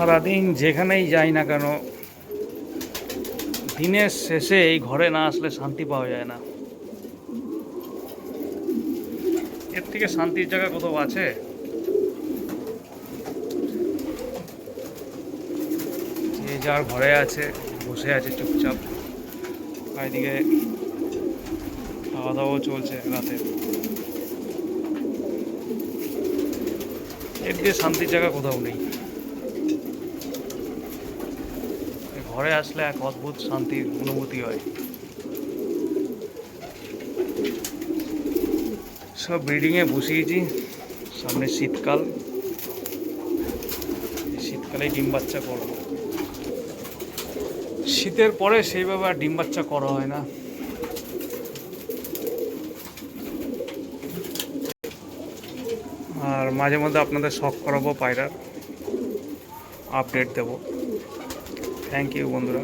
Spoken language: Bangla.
সারাদিন যেখানেই যাই না কেন, দিনের শেষে এই ঘরে না আসলে শান্তি পাওয়া যায় না। এর থেকে শান্তির জায়গা কোথাও আছে? যে যার ঘরে আছে, বসে আছে চুপচাপ। এদিকে খাওয়া দাওয়াও চলছে রাতে। এর দিয়ে শান্তির জায়গা কোথাও নেই। ঘরে আসলে এক অদ্ভুত শান্তির অনুভূতি হয়। সব ব্রিডিংয়ে বসিয়েছি, সামনে শীতকাল। শীতকালে ডিম বাচ্চা করব। শীতের পরে সেইভাবে আর ডিম বাচ্চা করা হয় না। আর মাঝে মধ্যে আপনাদের শখ করাবো পায়রার। আপডেট দেবো। থ্যাংক ইউ বন্ধুরা।